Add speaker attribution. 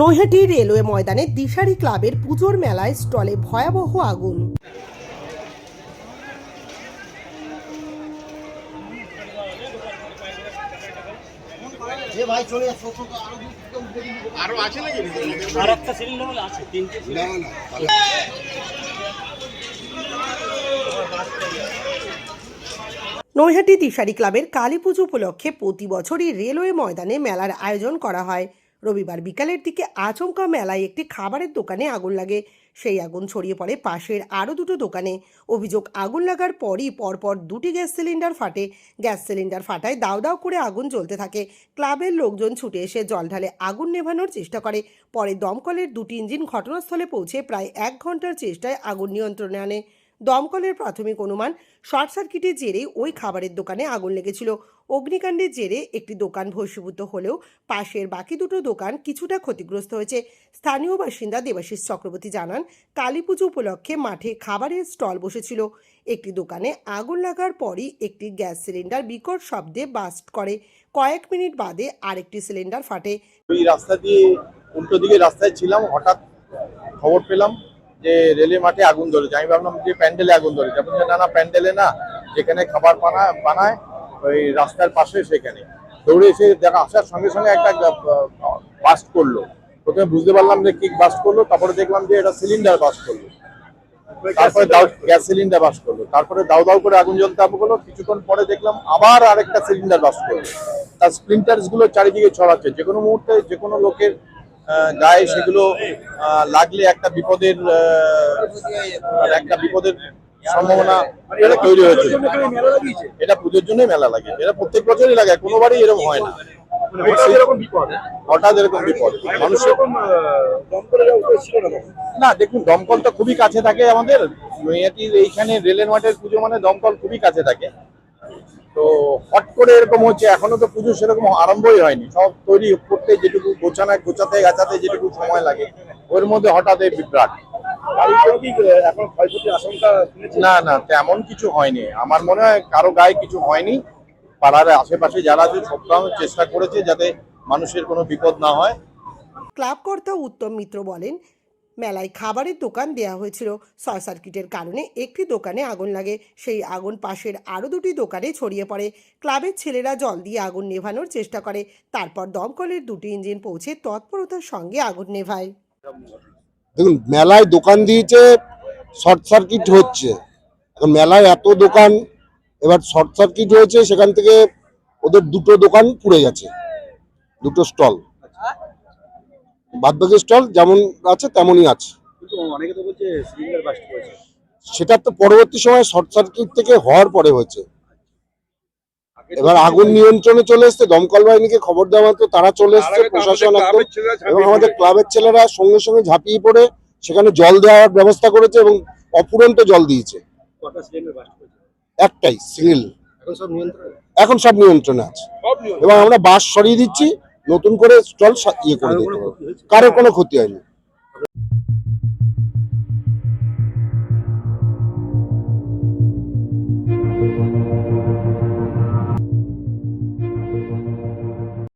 Speaker 1: Naihati railway ময়দানে দিশারি ক্লাবের পুজোর মেলায় স্টলে ভয়াবহ আগুন।
Speaker 2: আরও আছে নাকি?
Speaker 3: আর একটা সিলিন্ডার আছে তিনটে
Speaker 2: না না
Speaker 1: নৈহাটি দিশারি ক্লাবের কালী পুজো উপলক্ষে প্রতি বছরই রেলওয়ে ময়দানে মেলার আয়োজন করা হয়। রবিবার বিকালের দিকে আচমকা মেলায় একটি খাবারের দোকানে আগুন লাগে। সেই আগুন ছড়িয়ে পড়ে পাশের আরও দুটো দোকানে। অভিযোগ, আগুন লাগার পরই পরপর দুটি গ্যাস সিলিন্ডার ফাটে। গ্যাস সিলিন্ডার ফাটায় দাউ দাউ করে আগুন জ্বলতে থাকে। ক্লাবের লোকজন ছুটে এসে জল ঢালে আগুন নেভানোর চেষ্টা করে। পরে দমকলের দুটি ইঞ্জিন ঘটনাস্থলে পৌঁছে প্রায় এক ঘণ্টার চেষ্টায় আগুন নিয়ন্ত্রণে আনে। দমকলের প্রাথমিক অনুমান, শর্ট সার্কিটের জেরে ওই খাবারের দোকানে আগুন লেগেছিল। অগ্নিকাণ্ডের জেরে একটি দোকান ভস্মীভূত হলেও পাশের বাকি দুটো দোকান কিছুটা ক্ষতিগ্রস্ত হয়েছে। স্থানীয় বাসিন্দা দেবাশিস চক্রবর্তী জানান কালী পুজো উপলক্ষে মাঠে খাবারের স্টল বসেছিল। একটি দোকানে আগুন লাগার পরই একটি গ্যাস সিলিন্ডার বিকট শব্দে বাস্ট করে। কয়েক মিনিট বাদে আরেকটি সিলিন্ডার ফাটে।
Speaker 2: রাস্তা দিয়ে উল্টো দিকে রাস্তায় ছিলাম, হঠাৎ খবর পেলাম যে রেলে মাঠে আগুন ধরেছে। আমি ভাবলাম যে প্যান্ডেলে আগুন ধরেছে। বলছেন, না না প্যান্ডেলে না। যেখানে খাবার বানা বানায় ওই রাস্তার পাশে সেখানে। দৌড়ে এসে দেখা আসার সঙ্গে সঙ্গে একটা বাস্ট করল। প্রথমে বুঝতে পারলাম যে কি বাস্ট করল তারপরে দেখলাম যে এটা সিলিন্ডার বাস্ট করল। তারপরে গ্যাস সিলিন্ডার বাস্ট করল। তারপরে দাউ দাউ করে আগুন জ্বলতে আরম্ভ করল। কিছুক্ষণ পরে দেখলাম আবার আরেকটা সিলিন্ডার বাস্ট করল। তার স্প্লিন্টার্সগুলো চারিদিকে ছড়াচ্ছে। যে কোনো মুহূর্তে যে কোনো লোকের গায়ে সেগুলো লাগলে একটা বিপদের একটা বিপদের সম্ভাবনা এটা তৈরি হয়েছে। এটা পুজোর জন্যই মেলা লাগে। এটা প্রত্যেক বছরই লাগে কোনোবারই এরকম হয় না। হঠাৎ এরকম বিপদ? মানুষের না দেখুন দমকল তো খুবই কাছে থাকে আমাদের। নৈহাটির এইখানে রেলের মাঠের পুজো মানে দমকল খুবই কাছে থাকে। তো হট করে এরকম হচ্ছে এখনও তো পুজো সেরকম আরম্ভই হয়নি। সব তৈরি করতে যেটুকু গোছানো গোছাতে গাছাতে যেটুকু সময় লাগে ওর মধ্যে হঠাৎ এই বিভ্রাট।
Speaker 3: এখন ক্ষয়ক্ষতির আশঙ্কা
Speaker 2: না না তেমন কিছু হয়নি। আমার মনে হয় কারও গায়ে কিছু হয়নি। পাড়ার আশেপাশে যারা আছে সবটাও চেষ্টা করেছে যাতে মানুষের কোনো বিপদ না হয়।
Speaker 1: ক্লাব কর্তা উত্তম মিত্র বলেন মেলায় খাবারের দোকান দেওয়া হয়েছিল। শর্ট সার্কিটের কারণে একটি দোকানে আগুন লাগে। সেই আগুন পাশের আরও দুটি দোকানে ছড়িয়ে পড়ে। ক্লাবের ছেলেরা জল দিয়ে আগুন নেভানোর চেষ্টা করে। তারপর দমকলের দুটি ইঞ্জিন পৌঁছে তৎপরতার সঙ্গে আগুন নেভায়।
Speaker 4: দেখুন, মেলায় দোকান দিয়েছে, শর্ট সার্কিট হচ্ছে। মেলায় এত দোকান, এবার শর্ট সার্কিট হয়েছে, সেখান থেকে ওদের দুটো দোকান পুড়ে গেছে। দুটো স্টল। বাদবাকি স্টল যেমন আছে তেমনই আছে।
Speaker 3: অনেকে তো বলছে সিলিন্ডার বাস্ট করেছে।
Speaker 4: সেটা তো পরবর্তী সময় শর্ট সার্কিট থেকে হওয়ার পরে হয়েছে। এবার আগুন নিয়ন্ত্রণে চলে এসছে দমকল বাহিনীকে খবর দেওয়া মাত্র তারা চলে এসছে প্রশাসন এবং আমাদের ক্লাবের ছেলেরা সঙ্গে সঙ্গে ঝাঁপিয়ে পড়ে সেখানে জল দেওয়ার ব্যবস্থা করেছে এবং অপুরন্ত জল দিয়েছে। একটাই সিঙ্গেল
Speaker 3: এখন সব নিয়ন্ত্রণে?
Speaker 4: এখন সব নিয়ন্ত্রণে আছে। এবং আমরা বাস সরিয়ে দিচ্ছি নতুন করে স্টল ইয়ে করে
Speaker 3: কারও
Speaker 4: দিতে হবে? কারোর কোনো ক্ষতি হয়নি